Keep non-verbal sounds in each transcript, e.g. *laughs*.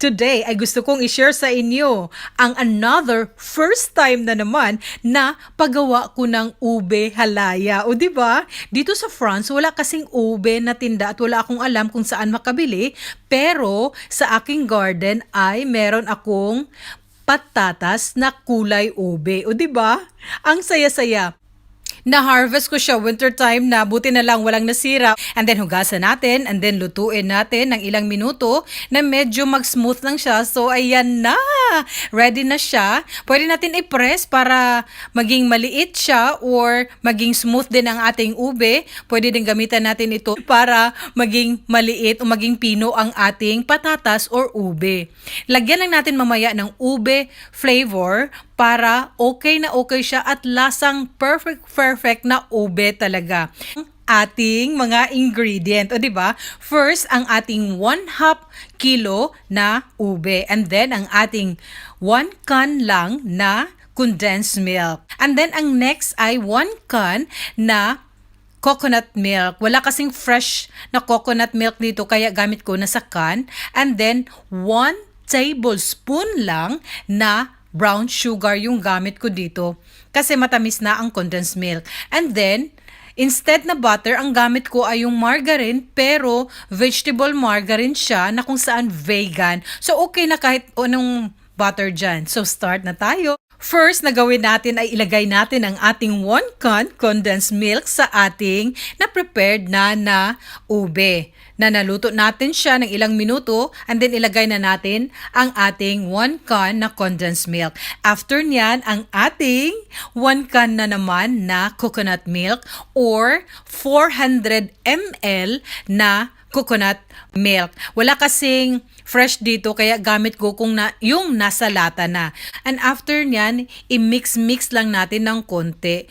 Today ay gusto kong i-share sa inyo ang another first time na naman na paggawa ko ng ube halaya. O di ba? Dito sa France wala kasing ube na tinda at wala akong alam kung saan makabili. Pero sa aking garden ay meron akong patatas na kulay ube. O di ba? Ang saya-saya na-harvest ko siya winter time na buti na lang walang nasira. And then hugasan natin and then lutuin natin ng ilang minuto na medyo mag-smooth lang siya. So ayan na! Ready na siya. Pwede natin i-press para maging maliit siya or maging smooth din ang ating ube. Pwede din gamitan natin ito para maging maliit o maging pino ang ating patatas or ube. Lagyan lang natin mamaya ng ube flavor para okay na okay siya at lasang perfect perfect na ube talaga ating mga ingredient. O, di ba? First, ang ating 1 half kilo na ube. And then, ang ating 1 can lang na condensed milk. And then, ang next ay 1 can na coconut milk. Wala kasing fresh na coconut milk dito, kaya gamit ko na sa can. And then, 1 tablespoon lang na brown sugar yung gamit ko dito kasi matamis na ang condensed milk. And then, instead na butter, ang gamit ko ay yung margarine pero vegetable margarine siya na kung saan vegan. So, okay na kahit anong butter dyan. So, start na tayo. First na gawin natin ay ilagay natin ang ating 1 can condensed milk sa ating na prepared na na ube. Na naluto natin siya ng ilang minuto and then ilagay na natin ang ating 1 can na condensed milk. After niyan, ang ating 1 can na naman na coconut milk or 400 ml na coconut milk. Wala kasing fresh dito kaya gamit ko kung na, yung nasa lata na. And after nyan, i-mix-mix lang natin ng konti.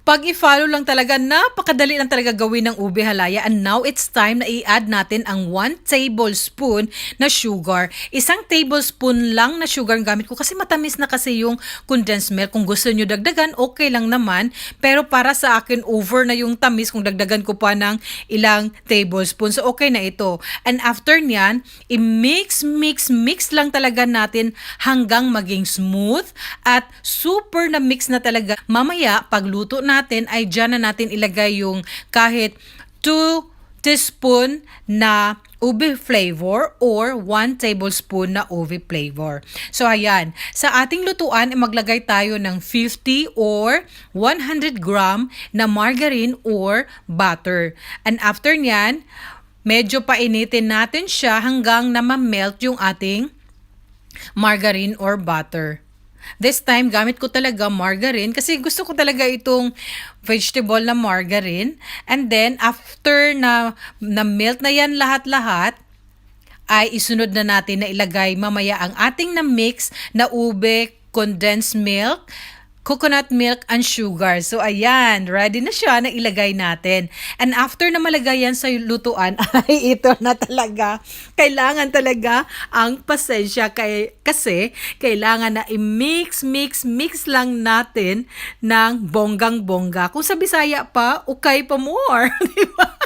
Pag i-follow lang talaga, napakadali lang talaga gawin ng ube halaya. And now it's time na i-add natin ang 1 tablespoon na sugar. Isang tablespoon lang na sugar ang gamit ko kasi matamis na kasi yung condensed milk. Kung gusto nyo dagdagan, okay lang naman. Pero para sa akin, over na yung tamis kung dagdagan ko pa ng ilang tablespoon. So okay na ito. And after nyan, i-mix, mix, mix lang talaga natin hanggang maging smooth at super na mix na talaga. Mamaya, pagluto natin ay dyan na natin ilagay yung kahit 2 teaspoon na ube flavor or 1 tablespoon na ube flavor. So ayan, sa ating lutuan maglagay tayo ng 50 or 100 gram na margarine or butter. And after nyan, medyo painitin natin siya hanggang na ma-melt yung ating margarine or butter. This time, gamit ko talaga margarine kasi gusto ko talaga itong vegetable na margarine. And then, after na, na melt na yan lahat-lahat, ay isunod na natin na ilagay mamaya ang ating na mix na ube, condensed milk, coconut milk and sugar. So ayan, ready na siya na ilagay natin. And after na malagay yan sa lutuan, *laughs* ay ito na talaga. Kailangan talaga ang pasensya kay, kasi kailangan na i-mix, mix, mix lang natin ng bonggang-bongga. Kung sa Bisaya pa, ukay pa more. *laughs* Di ba?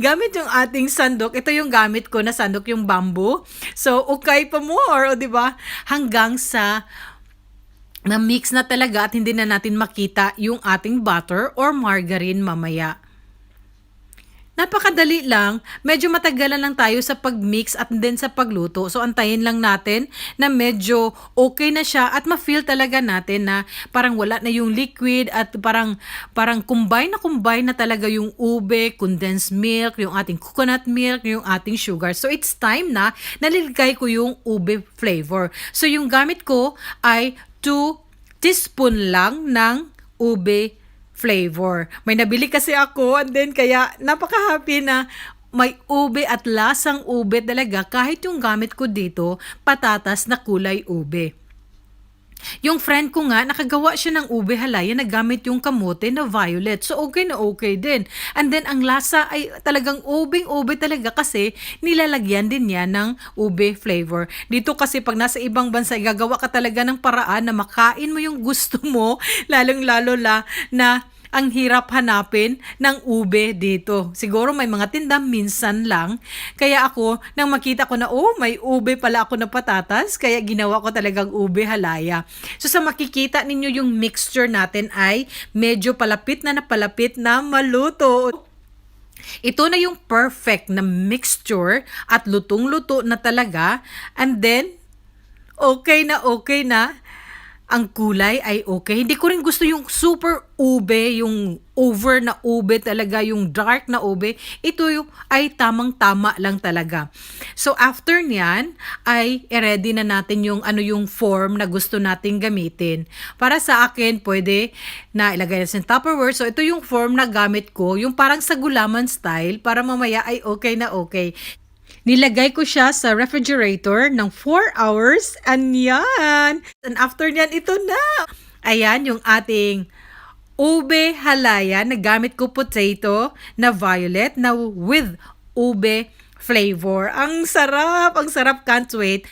gamit yung ating sandok. Ito yung gamit ko na sandok, yung bamboo. So, ukay pa more, o di ba? Hanggang sa na mix na talaga at hindi na natin makita yung ating butter or margarine mamaya. Napakadali lang, medyo matagalan lang tayo sa pag-mix at din sa pagluto. So antayin lang natin na medyo okay na siya at ma-feel talaga natin na parang wala na yung liquid at parang parang combine na combine na talaga yung ube, condensed milk, yung ating coconut milk, yung ating sugar. So it's time na naliligay ko yung ube flavor. So yung gamit ko ay 2 teaspoon lang ng ube flavor. May nabili kasi ako and then kaya napaka-happy na may ube at lasang ube talaga kahit yung gamit ko dito, patatas na kulay ube. Yung friend ko nga, nakagawa siya ng ube halaya na gamit yung kamote na violet. So, okay na okay din. And then, ang lasa ay talagang ubing-ube talaga kasi nilalagyan din niya ng ube flavor. Dito kasi pag nasa ibang bansa, gagawa ka talaga ng paraan na makain mo yung gusto mo, *laughs* lalong-lalo la na ang hirap hanapin ng ube dito. Siguro may mga tinda minsan lang. Kaya ako, nang makita ko na, oh, may ube pala ako na patatas, kaya ginawa ko talagang ube halaya. So sa makikita ninyo yung mixture natin ay medyo palapit na napalapit na maluto. Ito na yung perfect na mixture at lutong-luto na talaga. And then, okay na okay na. Ang kulay ay okay. Hindi ko rin gusto yung super ube, yung over na ube talaga, yung dark na ube. Ito yung ay tamang-tama lang talaga. So after niyan, ay ready na natin yung ano yung form na gusto nating gamitin. Para sa akin, pwede na ilagay na sa Tupperware. So ito yung form na gamit ko, yung parang sa gulaman style, para mamaya ay okay na okay. Nilagay ko siya sa refrigerator ng 4 hours. And yan. And after niyan, ito na. Ayan, yung ating ube halaya. Nagamit ko potato na violet na with ube flavor. Ang sarap! Ang sarap, can't wait.